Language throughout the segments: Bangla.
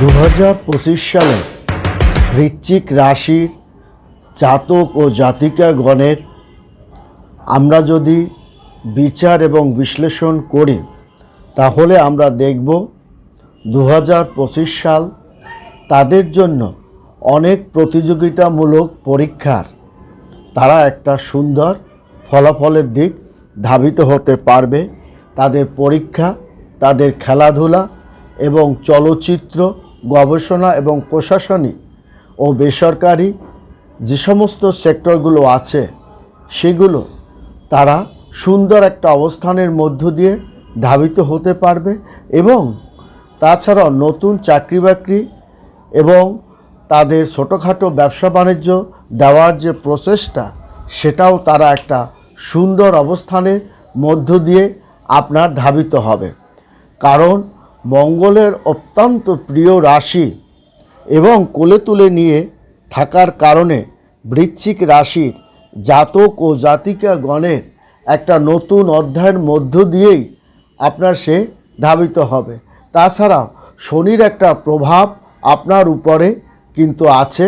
দু হাজার পঁচিশ সালে বৃশ্চিক রাশির জাতক ও জাতিকাগণের আমরা যদি বিচার এবং বিশ্লেষণ করি, তাহলে আমরা দেখব দু হাজার পঁচিশ সাল তাদের জন্য অনেক প্রতিযোগিতামূলক পরীক্ষার। তারা একটা সুন্দর ফলাফলের দিক ধাবিত হতে পারবে। তাদের পরীক্ষা, তাদের খেলাধুলা এবং চলচ্চিত্র গবেষণা এবং প্রশাসনিক ও বেসরকারি যে সমস্ত সেক্টরগুলো আছে, সেগুলো তারা সুন্দর একটা অবস্থানের মধ্য দিয়ে ধাবিত হতে পারবে এবং তাছাড়াও নতুন চাকরি বাকরি এবং তাদের ছোটোখাটো ব্যবসা বাণিজ্য দেওয়ার যে প্রচেষ্টা, সেটাও তারা একটা সুন্দর অবস্থানের মধ্য দিয়ে আপনার ধাবিত হবে। কারণ মঙ্গলের অত্যন্ত প্রিয় রাশি এবং কোলে তুলে নিয়ে থাকার কারণে বৃশ্চিক রাশির জাতক ও জাতিকা গণের একটা নতুন অধ্যায়ের মধ্য দিয়েই আপনার সে ধাবিত হবে। তাছাড়া শনির একটা প্রভাব আপনার উপরে কিন্তু আছে,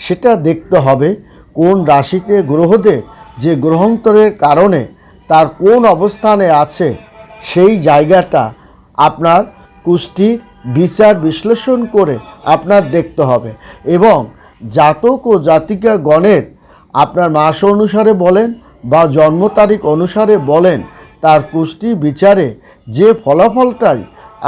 সেটা দেখতে হবে কোন রাশিতে গ্রহদের যে গ্রহান্তরের কারণে তার কোন অবস্থানে আছে সেই জায়গাটা আপনার কুষ্টির বিচার বিশ্লেষণ করে আপনার দেখতে হবে। এবং জাতক ও জাতিকা গণের আপনার মাস অনুসারে বলেন বা জন্ম তারিখ অনুসারে বলেন, তার কুষ্টি বিচারে যে ফলাফলটাই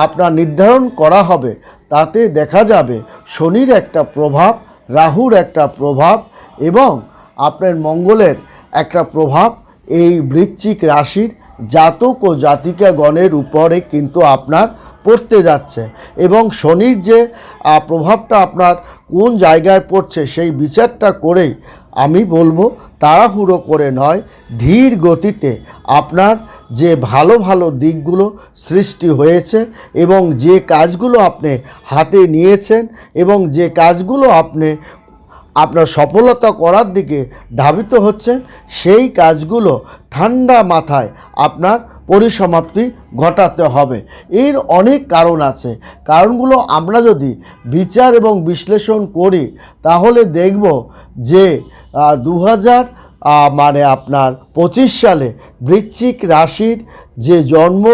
আপনার নির্ধারণ করা হবে, তাতে দেখা যাবে শনির একটা প্রভাব, রাহুর একটা প্রভাব এবং আপনার মঙ্গলের একটা প্রভাব এই বৃশ্চিক রাশির জাতক ও জাতিকা গণের উপরে কিন্তু আপনার পড়তে যাচ্ছে। এবং শনির যে প্রভাবটা আপনার কোন জায়গায় পড়ছে সেই বিচারটা করেই আমি বলব তাড়াহুড়ো করে নয়, ধীর গতিতে আপনার যে ভালো ভালো দিকগুলো সৃষ্টি হয়েছে এবং যে কাজগুলো আপনি হাতে নিয়েছেন এবং যে কাজগুলো আপনি, আপনার সফলতা করার দিকে ধাবিত হচ্ছেন, সেই কাজগুলো ঠান্ডা মাথায় আপনার পরিসমাপ্তি ঘটাতে হবে। এর অনেক কারণ আছে। কারণগুলো আমরা যদি বিচার এবং বিশ্লেষণ করি, তাহলে দেখব যে দু হাজার মানে আপনার পঁচিশ সালে বৃশ্চিক রাশির যে জন্ম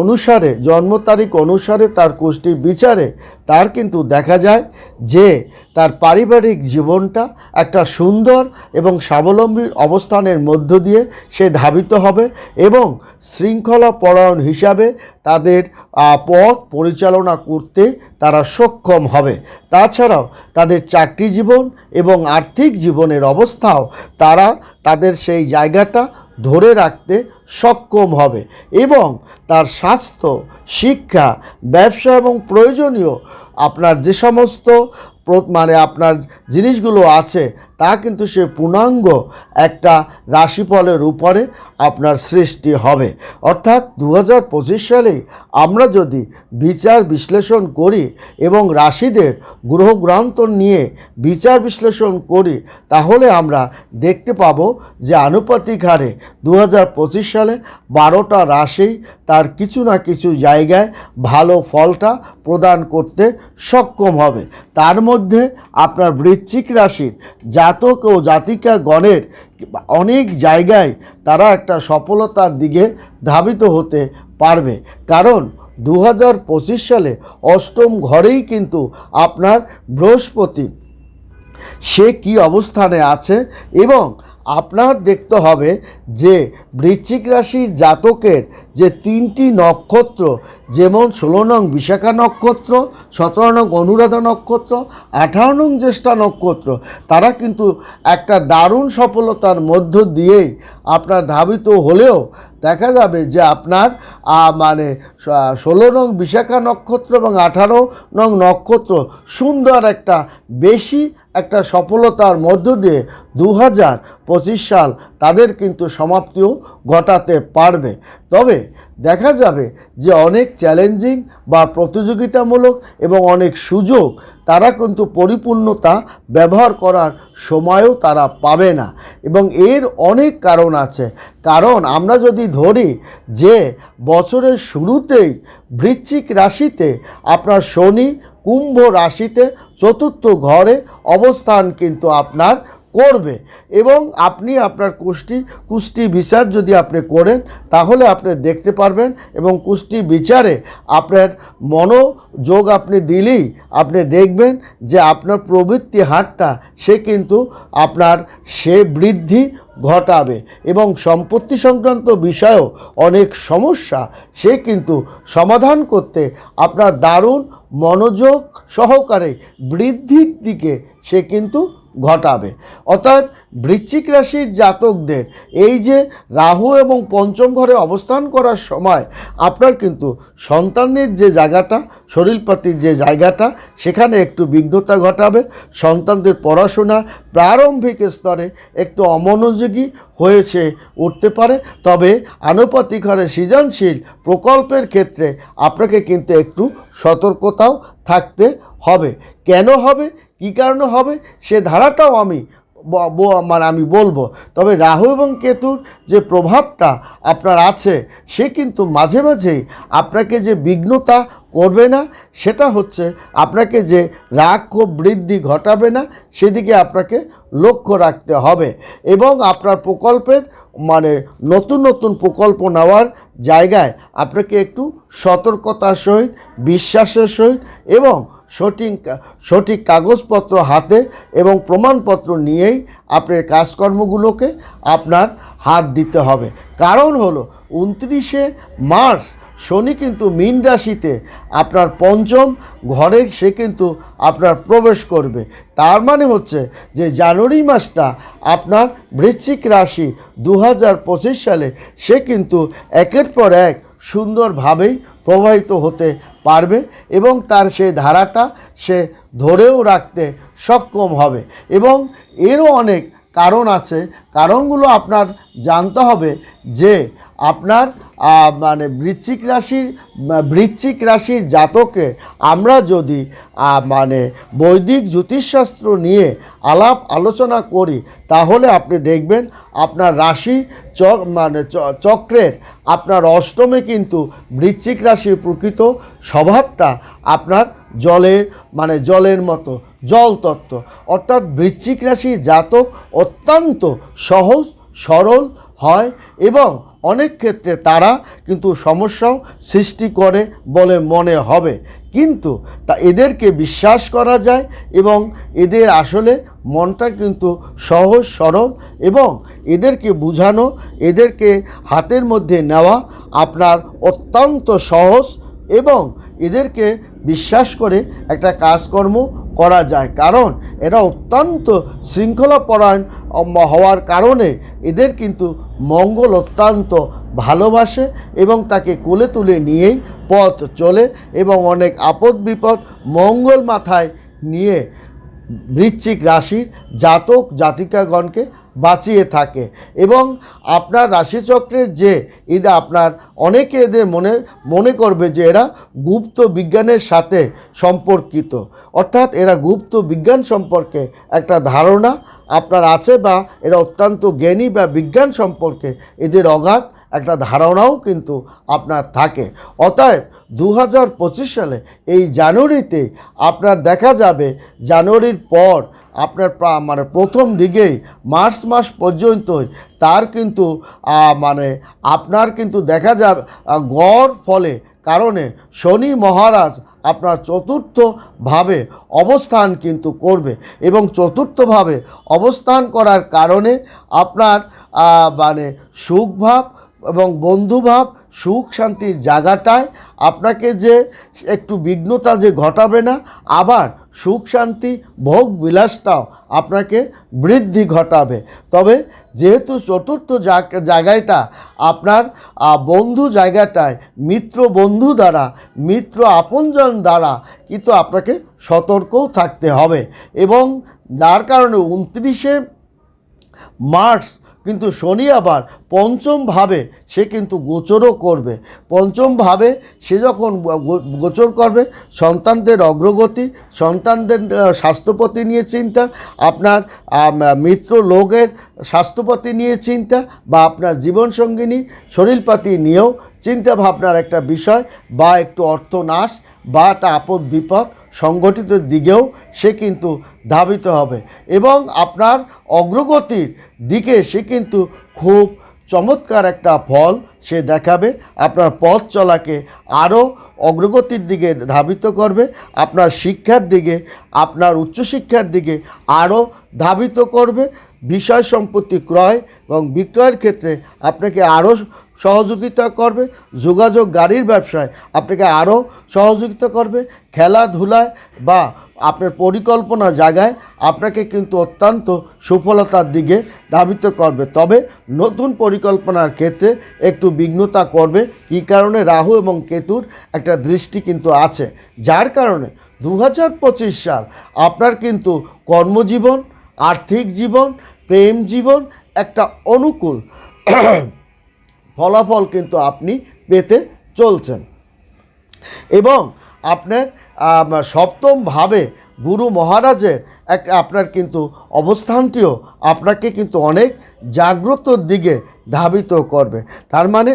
অনুসারে, জন্ম তারিখ অনুসারে তার কুষ্টির বিচারে তার কিন্তু দেখা যায় যে তার পারিবারিক জীবনটা একটা সুন্দর এবং স্বাবলম্বীর অবস্থানের মধ্য দিয়ে সে ধাবিত হবে এবং শৃঙ্খলা পরায়ণ হিসাবে তাদের পথ পরিচালনা করতে তারা সক্ষম হবে। তাছাড়াও তাদের চাকরি জীবন এবং আর্থিক জীবনের অবস্থাও তারা তাদের সেই জায়গাটা ধরে রাখতে সক্ষম হবে এবং তার স্বাস্থ্য, শিক্ষা, ব্যবসা এবং প্রয়োজনীয় আপনার যে সমস্ত মানে আপনার জিনিসগুলো আছে তা কিন্তু সে পূর্ণাঙ্গ একটা রাশিফলের উপরে আপনার সৃষ্টি হবে। অর্থাৎ দু হাজার পঁচিশ সালে আমরা যদি বিচার বিশ্লেষণ করি এবং রাশিদের গ্রহগ্রান্তর নিয়ে বিচার বিশ্লেষণ করি, তাহলে আমরা দেখতে পাব যে আনুপাতিক হারে দু হাজার পঁচিশ সালে বারোটা রাশি তার কিছু না কিছু জায়গায় ভালো ফলটা প্রদান করতে সক্ষম হবে। তার মধ্যে আপনার বৃশ্চিক রাশির জাতক ও জাতিকা গণের অনেক জায়গায় তারা একটা সফলতার দিকে ধাবিত হতে পারবে। কারণ দু হাজার পঁচিশ সালে অষ্টম ঘরেই কিন্তু আপনার বৃহস্পতি সে কি অবস্থানে আছে এবং আপনার দেখতে হবে যে বৃশ্চিক রাশির জাতকের যে তিনটি নক্ষত্র, যেমন ষোলো নং বিশাখা নক্ষত্র, সতেরো নং অনুরাধা নক্ষত্র, আঠারো নং জ্যেষ্ঠা নক্ষত্র, তারা কিন্তু একটা দারুণ সফলতার মধ্য দিয়েই আপনার ধাবিত হলেও দেখা যাবে যে আপনার মানে ষোলো নং বিশাখা নক্ষত্র এবং আঠারো নং নক্ষত্র সুন্দর একটা বেশি একটা সফলতার মধ্য দিয়ে দু হাজার পঁচিশ সাল তাদের কিন্তু সমাপ্তিও ঘটাতে পারবে। তবে দেখা যাবে যে অনেক চ্যালেঞ্জিং বা প্রতিযোগিতামূলক এবং অনেক সুযোগ তারা কিন্তু পরিপূর্ণতা ব্যবহার করার সময়ও তারা পাবে না। এবং এর অনেক কারণ আছে। কারণ আমরা যদি ধরি যে বছরের শুরুতেই বৃশ্চিক রাশিতে আপনার শনি কুম্ভ রাশিতে চতুর্থ ঘরে অবস্থান কিন্তু আপনার করবে এবং আপনি আপনার কুষ্টি কুষ্টি বিচার যদি আপনি করেন, তাহলে আপনি দেখতে পারবেন এবং কুষ্টি বিচারে আপনার মনোযোগ আপনি দিলেই আপনি দেখবেন যে আপনার প্রবৃত্তি হারটা, সে কিন্তু আপনার, সে বৃদ্ধি ঘটাবে এবং সম্পত্তি সংক্রান্ত বিষয়েও অনেক সমস্যা, সে কিন্তু সমাধান করতে আপনার দারুণ মনোযোগ সহকারে বৃদ্ধির দিকে সে কিন্তু ঘটাবে। অর্থাৎ বৃশ্চিক রাশির জাতকদের এই যে রাহু এবং পঞ্চম ঘরে অবস্থান করার সময় আপনার কিন্তু সন্তানের যে জায়গাটা, শরীরপাতির যে জায়গাটা, সেখানে একটু বিঘ্নতা ঘটাবে। সন্তানদের পড়াশোনা প্রারম্ভিক স্তরে একটু অমনোযোগী হয়েছে উঠতে পারে। তবে আনুপাতিক হারে সৃজনশীল প্রকল্পের ক্ষেত্রে আপনাকে কিন্তু একটু সতর্কতাও থাকতে হবে। কেন হবে? কী কারণে হবে? সে ধারাটাও আমি মানে আমি বলব। তবে রাহু এবং কেতুর যে প্রভাবটা আপনার আছে, সে কিন্তু মাঝে মাঝেই আপনাকে যে বিঘ্নতা করবে না, সেটা হচ্ছে আপনাকে যে রাগ ক্ষোভ বৃদ্ধি ঘটাবে না, সেদিকে আপনাকে লক্ষ্য রাখতে হবে। এবং আপনার প্রকল্পের মানে নতুন নতুন প্রকল্প নেওয়ার জায়গায় আপনাকে একটু সতর্কতার সহিত, বিশ্বাসের সহিত এবং সঠিক সঠিক কাগজপত্র হাতে এবং প্রমাণপত্র নিয়েই আপনার কাজকর্মগুলোকে আপনার হাত দিতে হবে। কারণ হলো, উনত্রিশে মার্চ শনি কিন্তু মীন রাশিতে আপনার পঞ্চম ঘরে সে কিন্তু আপনার প্রবেশ করবে। তার মানে হচ্ছে যে জানুয়ারি মাসটা আপনার বৃশ্চিক রাশি দু হাজার পঁচিশ সালে সে কিন্তু একের পর এক সুন্দরভাবেই প্রবাহিত হতে পারবে এবং তার সেই ধারাটা সে ধরেও রাখতে সক্ষম হবে। এবং এরও অনেক কারণ আছে। কারণগুলো আপনার জানতে হবে যে আপনার মানে বৃশ্চিক রাশির বৃশ্চিক রাশির জাতকে আমরা যদি মানে বৈদিক জ্যোতিষশাস্ত্র নিয়ে আলাপ আলোচনা করি, তাহলে আপনি দেখবেন আপনার রাশি চ মানে চক্রের আপনার অষ্টমে কিন্তু বৃশ্চিক রাশির প্রকৃত স্বভাবটা আপনার জলের মানে জলের মতো, জল তত্ত্ব। অর্থাৎ বৃশ্চিক রাশির জাতক অত্যন্ত সহজ, সরল হয় এবং অনেক ক্ষেত্রে তারা কিন্তু সমস্যাও সৃষ্টি করে বলে মনে হবে। কিন্তু তা এদেরকে বিশ্বাস করা যায় এবং এদের আসলে মনটা কিন্তু সহজ, সরল এবং এদেরকে বোঝানো, এদেরকে হাতের মধ্যে নেওয়া আপনার অত্যন্ত সহজ এবং এদেরকে বিশ্বাস করে একটা কাজকর্ম করা যায়। কারণ এরা অত্যন্ত শৃঙ্খলাপরায়ণ হওয়ার কারণে এদের কিন্তু মঙ্গল অত্যন্ত ভালোবাসে এবং তাকে কোলে তুলে নিয়েই পথ চলে এবং অনেক আপদ বিপদ মঙ্গল মাথায় নিয়ে বৃশ্চিক রাশির জাতক জাতিকাগণকে বাঁচিয়ে থাকে। এবং আপনার রাশিচক্রের যে এদের আপনার অনেকে এদের মনে মনে করবে যে এরা গুপ্ত বিজ্ঞানের সাথে সম্পর্কিত। অর্থাৎ এরা গুপ্ত বিজ্ঞান সম্পর্কে একটা ধারণা আপনার আছে বা এরা অত্যন্ত জ্ঞানী বা বিজ্ঞান সম্পর্কে এদের অগাধ একটা ধারণাও কিন্তু আপনার থাকে। অতএব দু হাজার পঁচিশ সালে এই জানুয়ারিতে আপনার দেখা যাবে, জানুয়ারির পর আপনার মানে প্রথম দিকেই মার্চ মাস পর্যন্তই তার কিন্তু মানে আপনার কিন্তু দেখা যাবে গড় ফলে কারণে শনি মহারাজ আপনার চতুর্থভাবে অবস্থান কিন্তু করবে এবং চতুর্থভাবে অবস্থান করার কারণে আপনার মানে সুখভাব এবং বন্ধুভাব, সুখ, শান্তির জায়গাটায় আপনাকে যে একটু বিঘ্নতা যে ঘটাবে না, আবার সুখ, শান্তি, ভোগ, বিলাসটাও আপনাকে বৃদ্ধি ঘটাবে। তবে যেহেতু চতুর্থ জায়গাটা আপনার বন্ধু জায়গাটায়, মিত্র বন্ধু দ্বারা, মিত্র আপনজন দ্বারা কিন্তু আপনাকে সতর্কও থাকতে হবে। এবং যার কারণে উনত্রিশে মার্চ কিন্তু শনি আবার পঞ্চম ভাবে সে কিন্তু গোচরও করবে। পঞ্চম ভাবে সে যখন গোচর করবে, সন্তানদের অগ্রগতি, সন্তানদের স্বাস্থ্যপতি নিয়ে চিন্তা, আপনার মিত্র লোকের স্বাস্থ্যপতি নিয়ে চিন্তা, বা আপনার জীবনসঙ্গিনী, শরীরপাতি নিয়েও চিন্তা ভাবনার একটা বিষয়, বা একটু অর্থনাশ, বা একটা আপদ বিপদ সংগঠিত দিকেও সে কিন্তু ধাবিত হবে। এবং আপনার অগ্রগতির দিকে সে কিন্তু খুব চমৎকার একটা ফল সে দেখাবে। আপনার পথ চলাকে আরও অগ্রগতির দিকে ধাবিত করবে। আপনার শিক্ষার দিকে, আপনার উচ্চশিক্ষার দিকে আরও ধাবিত করবে। বিষয় সম্পত্তি ক্রয় এবং বিক্রয়ের ক্ষেত্রে আপনাকে আরও সহযোগিতা করবে, যোগাযোগ গাড়ির ব্যবসায় আপনাকে আরও সহযোগিতা করবে, খেলাধুলায় বা আপনার পরিকল্পনা জায়গায় আপনাকে কিন্তু অত্যন্ত সফলতার দিকে ধাবিত করবে। তবে নতুন পরিকল্পনার ক্ষেত্রে একটু বিঘ্নতা করবে, কী কারণে রাহু এবং কেতুর একটা দৃষ্টি কিন্তু আছে। যার কারণে দু হাজার পঁচিশ সাল আপনার কিন্তু কর্মজীবন, আর্থিক জীবন, প্রেম জীবন একটা অনুকূল ফলাফল কিন্তু আপনি পেতে চলছেন। এবং আপনার আম, সপ্তম ভাবে গুরু মহারাজের এক আপনার কিন্তু অবস্থানটিও আপনাকে কিন্তু অনেক জাগ্রতর দিকে ধাবিত করবে। তার মানে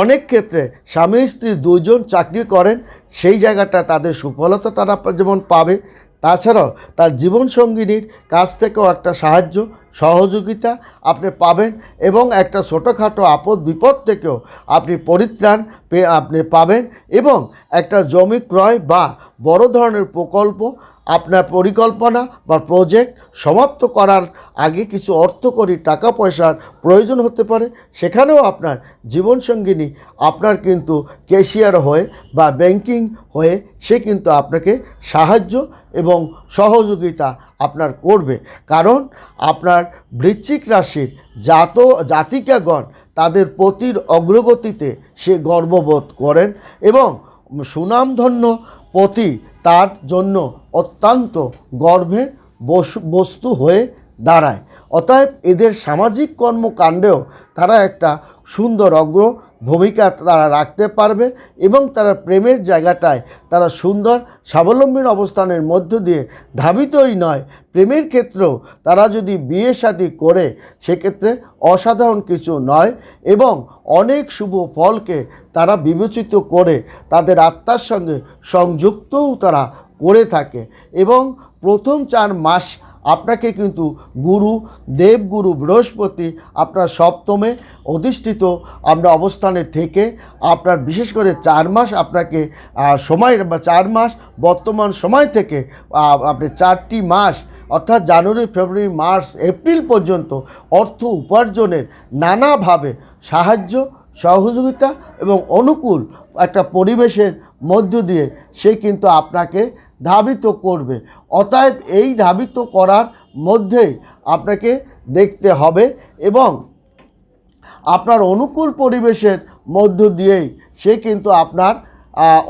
অনেক ক্ষেত্রে স্বামী স্ত্রী দুইজন চাকরি করেন সেই জায়গাটা তাদের সুফলতা তারা যেমন পাবে তাছাড়াও তার জীবনসঙ্গিনীর কাছ থেকেও একটা সাহায্য সহযোগিতা আপনি পাবেন এবং একটা ছোটোখাটো আপদ বিপদ থেকেও আপনি পরিত্রাণ পেয়ে আপনি পাবেন এবং একটা জমি ক্রয় বা বড় ধরনের প্রকল্প আপনার পরিকল্পনা বা প্রজেক্ট সমাপ্ত করার আগে কিছু অর্থকরী টাকা পয়সার প্রয়োজন হতে পারে। সেখানেও আপনার জীবনসঙ্গিনী আপনার কিন্তু ক্যাশিয়ার হয়ে বা ব্যাংকিং হয়ে সে কিন্তু আপনাকে সাহায্য এবং সহযোগিতা আপনার করবে। কারণ আপনার বৃশ্চিক রাশির জাত, জাতিকাগণ তাদের পতির অগ্রগতিতে সে গর্ববোধ করেন এবং সুনামধন্য পতি তার জন্য অত্যন্ত গর্বের বস- বস্তু হয়ে দাঁড়ায়। অতএব এদের সামাজিক কর্মকাণ্ডেও তারা একটা সুন্দর অগ্র ভূমিকা তারা রাখতে পারবে এবং তারা প্রেমের জায়গাটায় তারা সুন্দর, স্বাবলম্বীর অবস্থানের মধ্য দিয়ে ধাবিতই নয়। প্রেমের ক্ষেত্রেও তারা যদি বিয়ে শাদী করে, সেক্ষেত্রে অসাধারণ কিছু নয় এবং অনেক শুভ ফলকে তারা বিবেচিত করে, তাদের আত্মার সঙ্গে সংযুক্তও তারা করে থাকে এবং প্রথম চার মাস আপনাকে কিন্তু গুরু, দেবগুরু বৃহস্পতি আপনার সপ্তমে অধিষ্ঠিত আমরা অবস্থানে থেকে আপনার বিশেষ করে চার মাস আপনাকে সময় বা চার মাস বর্তমান সময় থেকে আপনি চারটি মাস অর্থাৎ জানুয়ারি, ফেব্রুয়ারি, মার্চ, এপ্রিল পর্যন্ত অর্থ উপার্জনের নানাভাবে সাহায্য, সহযোগিতা এবং অনুকূল একটা পরিবেশের মধ্য দিয়ে সে কিন্তু আপনাকে ধাবিত করবে। অতএব এই ধাবিত করার মধ্যেই আপনাকে দেখতে হবে এবং আপনার অনুকূল পরিবেশের মধ্য দিয়েই সে কিন্তু আপনার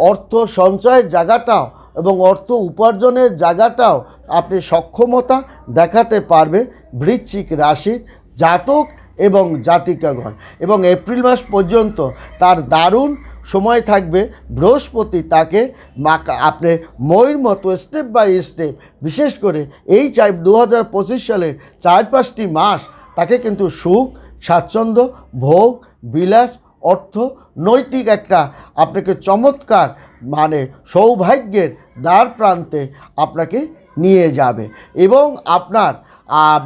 অর্থ সঞ্চয়ের জায়গাটাও এবং অর্থ উপার্জনের জায়গাটাও আপনি সক্ষমতা দেখাতে পারবে বৃশ্চিক রাশির জাতক এবং জাতিকাগণ। এবং এপ্রিল মাস পর্যন্ত তার দারুণ সময় থাকবে, বৃহস্পতি তাকে মাকা, আপনি ময়ূর মতো স্টেপ বাই স্টেপ বিশেষ করে এই চাই দু হাজার পঁচিশ সালের চার পাঁচটি মাস তাকে কিন্তু সুখ, স্বাচ্ছন্দ্য, ভোগ, বিলাস, অর্থ, নৈতিক একটা আপনাকে চমৎকার মানে সৌভাগ্যের দ্বার প্রান্তে আপনাকে নিয়ে যাবে। এবং আপনার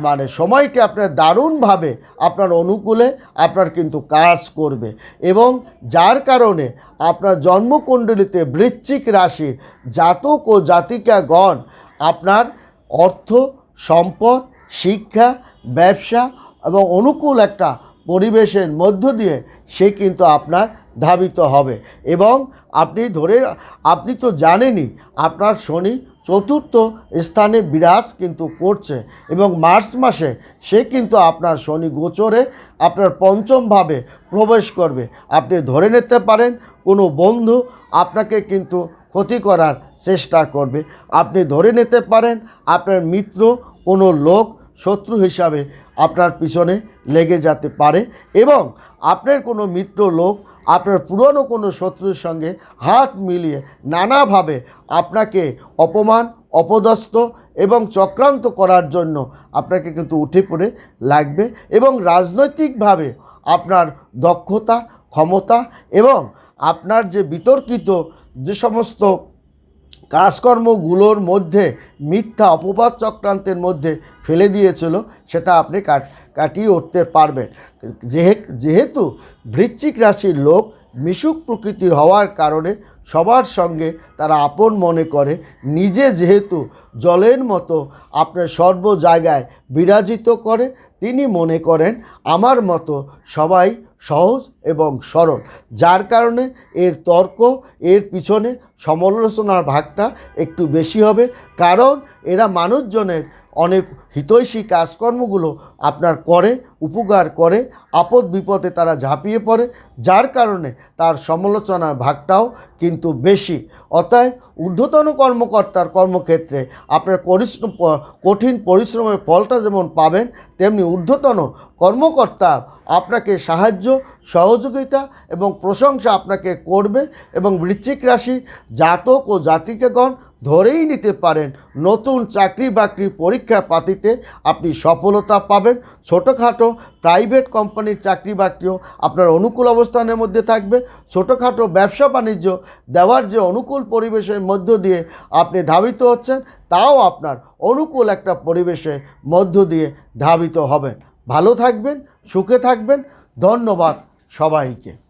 মানে সময়টি আপনার দারুণভাবে আপনার অনুকূলে আপনার কিন্তু কাজ করবে। এবং যার কারণে আপনার জন্মকুণ্ডলিতে বৃশ্চিক রাশির জাতক ও জাতিকাগণ আপনার অর্থ, সম্পদ, শিক্ষা, ব্যবসা এবং অনুকূল একটা পরিবেশের মধ্য দিয়ে সে কিন্তু আপনার ধাবিত হবে। এবং আপনি ধরে, আপনি তো জানেনই আপনার শনি চতুর্থ স্থানে বিরাজ কিন্তু করছে এবং মার্চ মাসে সে কিন্তু আপনার শনি গোচরে আপনার পঞ্চমভাবে প্রবেশ করবে। আপনি ধরে নিতে পারেন কোনো বন্ধু আপনাকে কিন্তু ক্ষতি করার চেষ্টা করবে। আপনি ধরে নিতে পারেন আপনার মিত্র কোনো লোক শত্রু হিসাবে আপনার পিছনে লেগে যেতে পারে এবং আপনার কোনো মিত্র লোক আপনার পুরনো কোনো শত্রুর সঙ্গে হাত মিলিয়ে নানাভাবে আপনাকে অপমান, অপদস্থ এবং চক্রান্ত করার জন্য আপনাকে কিন্তু উঠে পড়ে লাগবে এবং রাজনৈতিকভাবে আপনার দক্ষতা, ক্ষমতা এবং আপনার যে বিতর্কিত যে সমস্ত কাজকর্মগুলোর মধ্যে মিথ্যা অপবাদ চক্রান্তের মধ্যে ফেলে দিয়েছিল, সেটা আপনি কাট, কাটিয়ে উঠতে পারবেন। যেহে- যেহেতু বৃশ্চিক রাশির লোক মিশুক প্রকৃতির হওয়ার কারণে সবার সঙ্গে তারা আপন মনে করে, নিজে যেহেতু জলের মতো আপনার সর্ব জায়গায় বিরাজিত করে, তিনি মনে করেন, আমার মতো সবাই সহজ এবং সরল, যার কারণে এর তর্ক, এর পিছনে সমালোচনার ভাগটা একটু বেশি হবে। কারণ এরা মানুষজনের অনেক হিতৈষী কাজকর্মগুলো আপনার করে উপকার করে, আপদ বিপদে তারা ঝাঁপিয়ে পড়ে, যার কারণে তার সমালোচনার ভাগটাও কিন্তু বেশি। অতএব ঊর্ধ্বতন কর্মকর্তার কর্মক্ষেত্রে আপনার পরিশ্রম কঠিন পরিশ্রমের ফলটা যেমন পাবেন, তেমনি ঊর্ধ্বতন কর্মকর্তা আপনাকে সাহায্য, সহযোগিতা এবং প্রশংসা আপনাকে করবে এবং বৃশ্চিক রাশি জাতক ও জাতিকাগণ ধরেই নিতে পারেন, নতুন চাকরি বাকরির পরীক্ষা পাতিতে আপনি সফলতা পাবেন, ছোটোখাটো প্রাইভেট কোম্পানির চাকরি বাকরিও আপনার অনুকূল অবস্থানের মধ্যে থাকবে। ছোটোখাটো ব্যবসা বাণিজ্য দেওয়ার যে অনুকূল পরিবেশের মধ্য দিয়ে আপনি ধাবিত হচ্ছেন, তাও আপনার অনুকূল একটা পরিবেশের মধ্য দিয়ে ধাবিত হবেন। ভালো থাকবেন, সুখে থাকবেন। ধন্যবাদ সবাইকে।